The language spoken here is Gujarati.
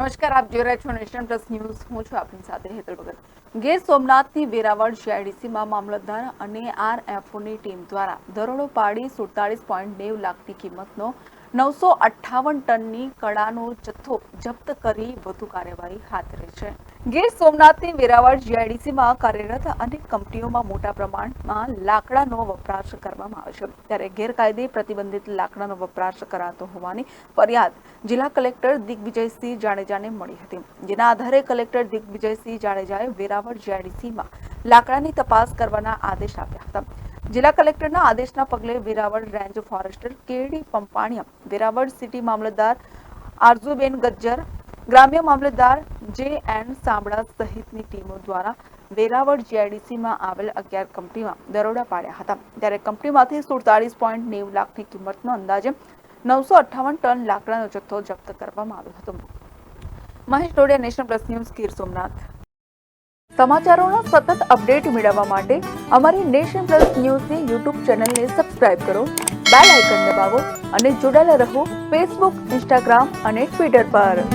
નમસ્કાર, આપ જોઈ રહ્યા છો નેશન પ્લસ ન્યૂઝ. હું છું આપની સાથે હેતલ ભગત. ગીર સોમનાથની વેરાવળ જીઆઈડીસીમાં મામલતદાર અને આરએફઓની ટીમ દ્વારા દરોડો પાડી સુડતાલીસ પોઈન્ટ નેવ લાખની કિંમતનો નવસો અઠ્ઠાવન ટનની કળાનો જથ્થો જપ્ત કરી વધુ કાર્યવાહી હાથ ધરી છે. ગીર સોમનાથની વેરાવળ જીઆઈડીસીમાં કાર્યરત અનેક કંપનીઓમાં મોટા પ્રમાણમાં લાકડાનો વપરાશ કરવામાં આવે છે. ત્યારે ગેરકાયદે પ્રતિબંધિત લાકડાનો વપરાશ કરાતો હોવાની ફરિયાદ જિલ્લા કલેક્ટર દિગ્વિજયસિંહ જાડેજાને મળી હતી. જેના આધારે કલેક્ટર દિગ્વિજયસિંહ જાડેજાએ વેરાવળ જીઆઈડીસીમાં લાકડાની તપાસ કરવાના આદેશ આપ્યા હતા. જિલ્લા કલેક્ટરના આદેશના પગલે Veraval range forester KD Pampaniya, Veraval city મામલતદાર આરઝુબેન ગજ્જર ગ્રામ્ય મામલતદાર જે એન્ડ સાંભળા સહિતની ટીમો દ્વારા વેરાવળ જીઆઈડીસીમાં આવેલ અગિયાર કંપનીમાં દરોડા પાડ્યા હતા. ત્યારે કંપનીમાંથી સુડતાલીસ પોઈન્ટ નેવું લાખની કિંમતનો અંદાજે નવસો અઠ્ઠાવન ટન લાકડાનો જથ્થો જપ્ત કરવામાં આવ્યો હતો. Mahesh Todiya national plus news, Gir Somnath. સમાચારોના સતત અપડેટ મેળવવા માટે અમારી નેશન પ્લસ ન્યૂઝની યુટ્યુબ ચેનલને સબસ્ક્રાઇબ કરો, બેલ આઇકન દબાવો અને જોડાયેલા રહો ફેસબુક, ઇન્સ્ટાગ્રામ અને ટ્વિટર પર.